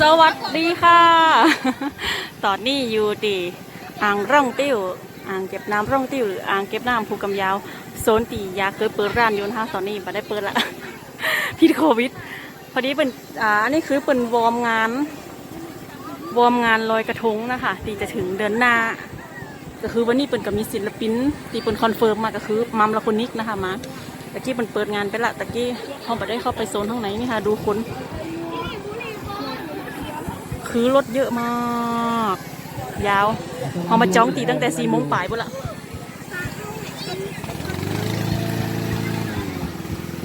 สวัสดีค่ะ ตอนนี้อยู่ที่อ่างร่องติ้ว อ่างเก็บน้ำร่องติ้วหรืออ่างเก็บน้ำภูกำยาวโซนตียาเคยเปิดร้านอยู่นะคะตอนนี้ม่ได้เปิดละพิษโควิด พอดีเป็นอ่าอันนี้คือเป็นวอร์มงานวอร์มงานลอยกระทงนะคะที่จะถึงเดือนหน้าก็คือวันนี้เป็นกับมีศิลปินที่เป็นคอนเฟิร์มมาก็คือมัมละคนนิกนะคะมาตะกี้เป็นเปิดงานไปละตะกี้เขาไปได้เข้าไปโซนข้างในนี่ค่ะดูคน คือรถเยอะมาก ยาวเอามาจ้องตีตั้งแต่สี่โมงป่ายบุละ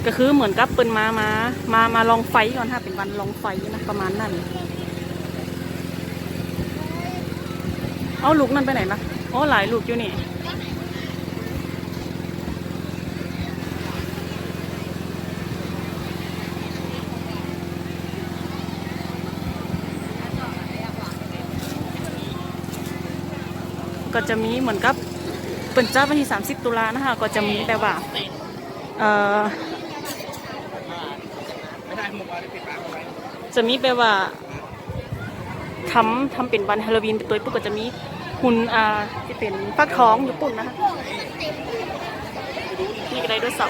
ก็คือเหมือนกับเปินมามา มามาลองไฟก่อนค่ะเป็นวันลองไฟนะประมาณนั้นเอาลูกนั่นไปไหนนะโอ้หลายลูกอยู่นี่ ก็จะมีเหมือนกับเป็นเจ้าวันที่ 30 ตุลานะคะก็จะมีแบบว่าเอ่อจะมีแบบว่าทำทำเป็นวันฮาโลวีนเป็นตัวปุ๊บก็จะมีหุ่นอ่าที่เป็นฟักทองญี่ปุ่นนะคะนี่ก็ไดด้วยเสา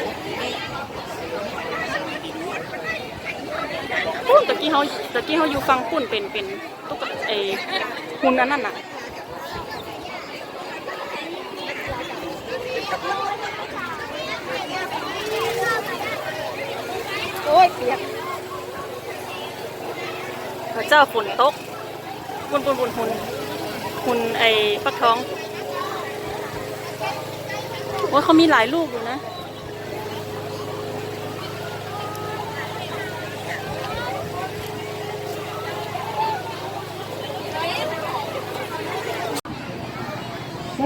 ปุ๊บตะกี้เขาตะกี้เขาอยู่ฟังปุ่นเป็นเป็นตุ๊กตาเอหุ่นอันนั้นน่ะ โอ้ย เปียกพระเจ้าฝนตกฝุ่นฝุ่นฝุ่นฝุ่นฝุ่นไอ้ฟักทองว่าเขามีหลายลูกอยู่นะ เ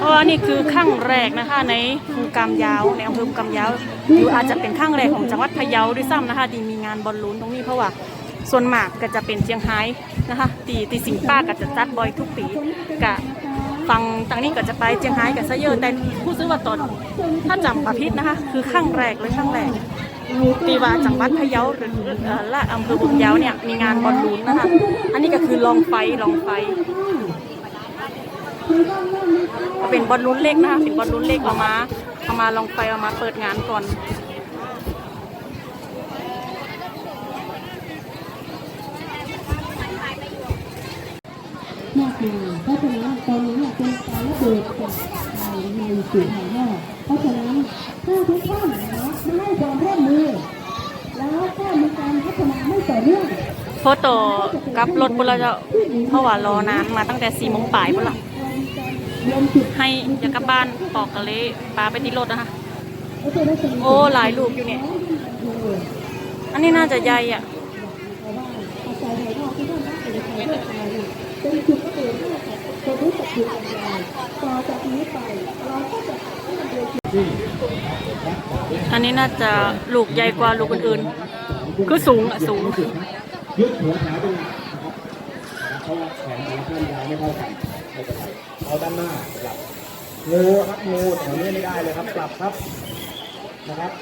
พราะว่านี่คือข้างแรกนะคะ ในภูกามยาวในอำเภอภูกามยาวหรืออาจจะเป็นข้างแรกของจังหวัดพะเยาด้วยซ้ำนะคะที่มีงานบอลลูนตรงนี้เพราะว่าส่วนมากก็จะเป็นเชียงไฮ้นะคะตีตีสิงป้าก็จะจัดบ่อยทุกปีกะฟังทางนี้ก็จะไปเชียงไฮ้กับซะเยอะแต่ผู้ซื้อว่าตอนถ้าจำประพิษนะคะ คือข้างแรกเลยข้างแรกตีว่าจังหวัดพะเยาหรือเอ่อและอำเภอภูกามยาวเนี่ยมีงานบอลลูนนะคะ อันนี้ก็คือลองไฟลองไฟ เป็นบอลลูนเล็กนะคะเป็นบอลลูนเล็กเอามาเอามาลองไปเอามาเปิดงานก่อนมากมายเพราะฉะนั้นตอนนี้เป็นการระเบิดจากภายในสู่ภายนอกเพราะฉะนั้นถ้าทุกท่านนะครับมาให้ความร่วมมือ แล้วก็มีการพัฒนาไม่ต่อเนื่องโฟโต้กับรถบุนเราจะเพราะว่ารอนานมาตั้งแต่สี่โมงป่ายบุนละรวมจุด ให้อยากกลับบ้านปอกกันเลยปลาไปที่รถนะคะโอ้หลายลูกอยู่เนี่ย อันนี้น่าจะใหญ่อะเพราะว่าอาศัยภายนอกที่ท่านรักเป็นใครเลือกใครเป็นจุดกระตุ้นให้กับคนรู้จักจุดของเราต่อจากนี้ไปเราก็จะให้มันเดินจุดอันนี้น่าจะลูกใหญ่กว่าลูกอื่นๆคือสูงอะสูงยืดหัวขาเป็นหลักนะครับเพราะว่าแขนแต่ละท่านยาวไม่เท่ากัน ไม่เป็นไรเอาด้านหน้าหลับงูครับงูแถวนี้ไม่ได้เลยครับกลับครับนะครับ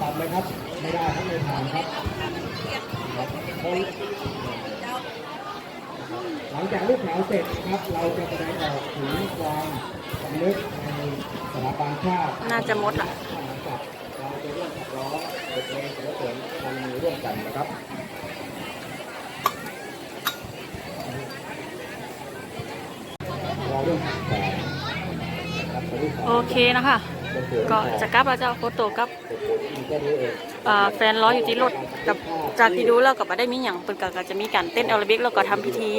กลับเลยครับไม่ได้ครับไม่ผ่านครับนะครับคนหลังจากลูกแถวเสร็จนะครับ เราจะแสดงออกถึงความสำนึกในสถาบันชาติน่าจะหมดละหลังจากเราจะร่วมขับร้องบทเพลงสรรเสริญทำมือร่วมกันนะครับ เราเริ่มแต่นะครับตอนที่สอง โอเคนะคะ ก็จะกลับแล้วเจ้าโฟโตกับแฟนร้อยอยู่ที่รถกับจากที่ดูแล้วก็บ่ได้มีอย่างเป็นก็ก็จะมีการเต้นแอโรบิกแล้วก็ทำพิธี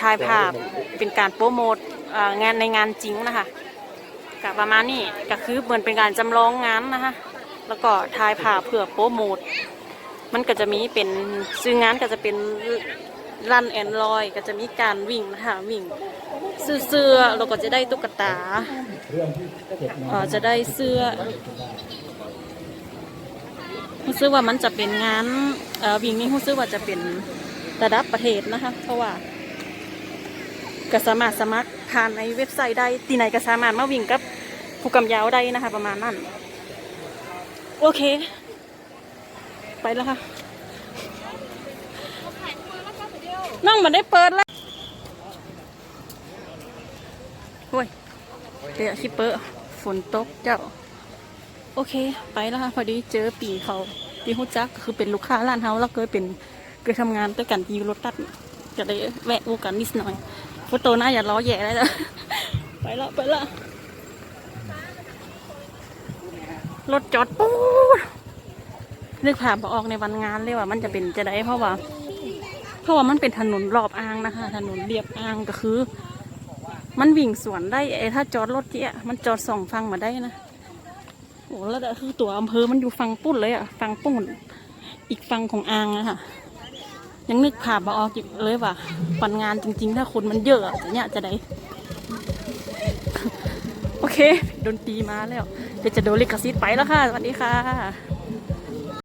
ถ่ายภาพเป็นการโปรโมทงานในงานจริงนะคะกับประมาณนี้ก็คือเหมือนเป็นการจำลองงานนะคะ แล้วก็ถ่ายภาพเพื่อโปรโมทมันก็จะมีเป็นซื้องานก็จะเป็นรันแอนลอยก็จะมีการวิ่งนะคะวิ่ง ซื้อเสื้อเราก็จะได้ตุ๊กตาจะได้เสื้อรู้สึกว่ามันจะเป็นงานวิ่งนี้รู้สึกว่าจะเป็นระดับประเทศนะคะ เพราะว่าก็สามารถสมัครผ่านในเว็บไซต์ได้ที่ไหนก็สามารถมาวิ่งกับผู้กำยาวได้นะคะ ประมาณนั้น โอเค ไปแล้วค่ะน้องมันได้เปิดแล้ว เดี๋ยวคิปเปอร์ฝนตกเจ้า โอเค ไปแล้วค่ะ พอดีเจอปีเขาปีฮุจักคือเป็นลูกค้าร้านเฮาแล้วเคยเป็นเคยทำงานด้วยกันที่รถตัดจะได้แวะอูกันนิดหน่อยโฟโต้หน้าอย่าล้อแย่เลยนะไปแล้วไปแล้วรถจอดปูดนึกภาพบ่ออกในวันงานเลยว่ามันจะเป็นจะได้เพราะว่า เพราะว่ามันเป็นถนนรอบอ่างนะคะ ถนนเรียบอ่างก็คือ มันวิ่งสวนได้ไอ้ถ้าจอดรถเจี๊ยมันจอดสองฟังมาได้นะโอ้แล้วคือตัวอำเภอมันอยู่ฟังปุ้นเลยอะฟังปุ้น อีกฟังของอ่างอะค่ะยังนึกภาพมาออกอยู่เลยว่าปันงานจริง ๆ ถ้าคนมันเยอะอะจะเนี่ยจะได้โอเคดนตรีมาแล้วเดี๋ยวจะโดนลิขสิทธิ์ไปแล้วค่ะสวัสดีค่ะ